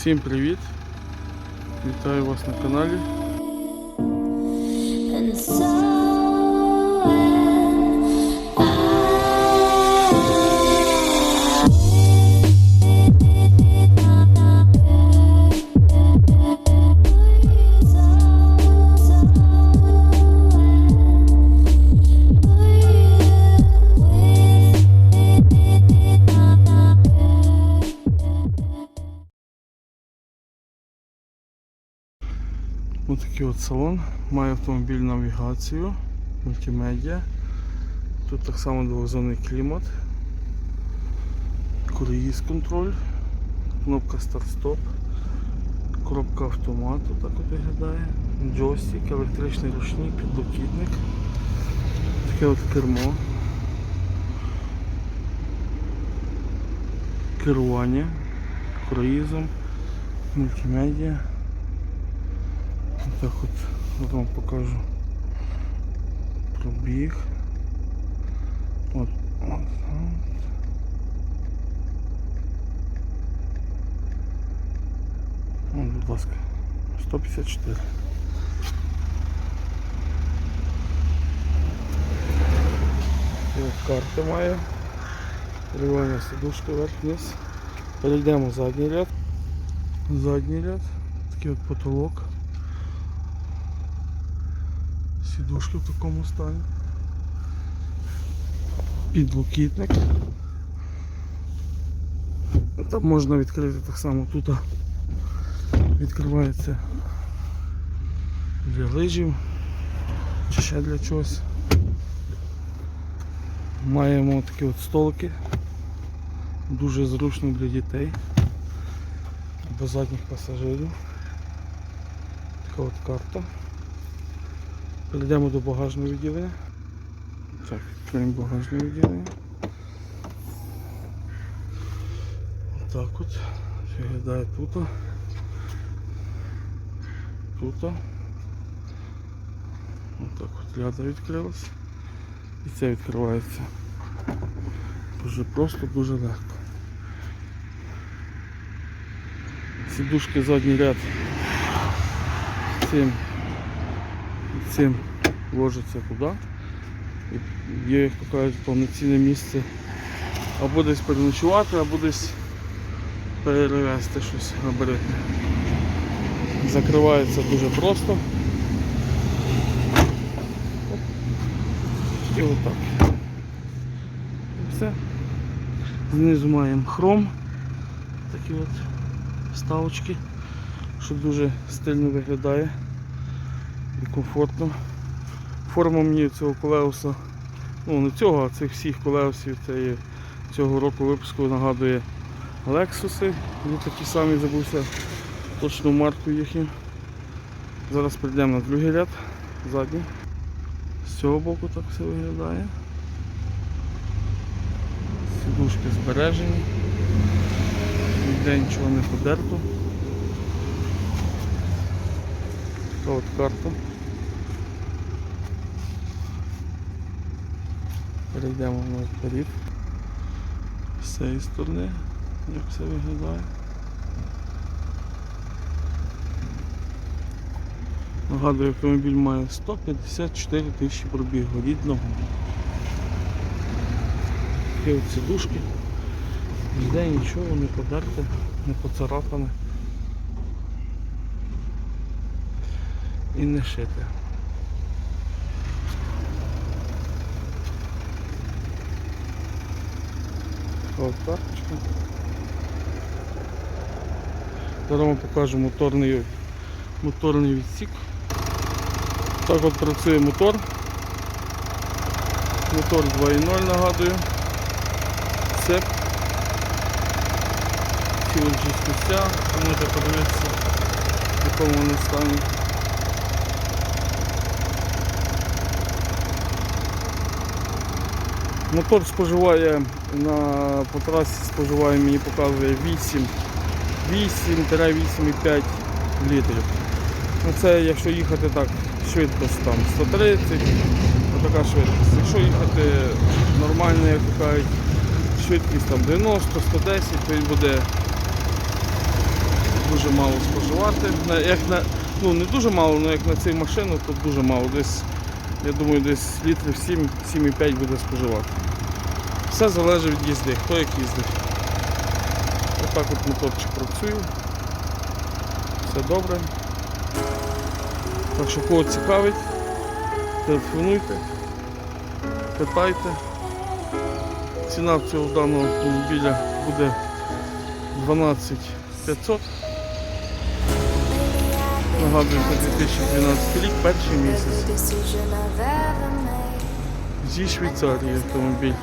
Всім привіт! Вітаю вас на каналі. Ось такий от салон. Має автомобіль навігацію, мультимедіа. Тут так само двохзонний клімат, круїз контроль, кнопка старт-стоп, коробка автомату, так от виглядає, джойстик, електричний ручник, підлокітник, таке от кермо, керування. Круїзом, мультимедіа. Так от от вам покажу пробіг. От, от, от. От, будь ласка, 154. І от карта має. Рівання сидушки вверх-вниз. Перейдемо в задній ряд. Задній ряд. Такий от потолок. Сідушки в такому стані. Підлокітник. Там можна відкрити так само тут відкривається для лижів чи ще для чогось. Маємо такі от столики. Дуже зручно для дітей або задніх пасажирів. Така от карта. Перейдемо до багажного відділення. Так, відкриємо багажне відділення. Так от. Виглядає тут. Тут. Отак от ляда відкрилась. І це відкривається. Дуже просто, дуже легко. Сідушки задній ряд. Цим цим ложиться туди. І є, як то кажуть, повноцінне місце або десь переночувати, або десь перевезти щось габаритне. Закривається дуже просто. І отак. І все. Знизу маємо хром. Такі от вставочки, що дуже стильно виглядає і комфортно. Форма мені цього колеуса, ну не цього, а цих всіх колеусів це цього року випуску нагадує Lexus. Вони такі самі забувся точну марку їхню. Зараз прийдемо на другий ряд, задній. З цього боку так все виглядає. Сідушки збережені. Ніде нічого не подерто. Така от карта. Перейдемо наперед. З цієї сторони, як все виглядає. Нагадую, автомобіль має 154 тисячі пробігу рідного. Такі от сідушки. Ніде нічого не подерте, не поцарапане. І не шити. От карточка. Зараз вам покажу моторний, моторний відсік. Так от працює мотор. Мотор 2.0 нагадую. Цеп. Ці от місця, можете подивитися, в якому вони стані. Мотор споживає на по трасі споживає, мені показує 8 8-8,5 літрів. Ну Це якщо їхати так, швидкость там 130, така швидкість. Якщо їхати нормально, як кажуть, швидкість там 90-110, то він буде дуже мало споживати. Як на, ну не дуже мало, але як на цю машину, то дуже мало. Десь, я думаю, десь літрів 7, 7,5 буде споживати. Все залежить від їзди, хто як їздить. Отак от моторчик працює. Все добре. Так що кого цікавить, телефонуйте, питайте. Ціна цього даного автомобіля буде 12 500. Нагадую, це 2012 рік, перший місяць. decision I've ever made. Зі Швейцарії автомобіль.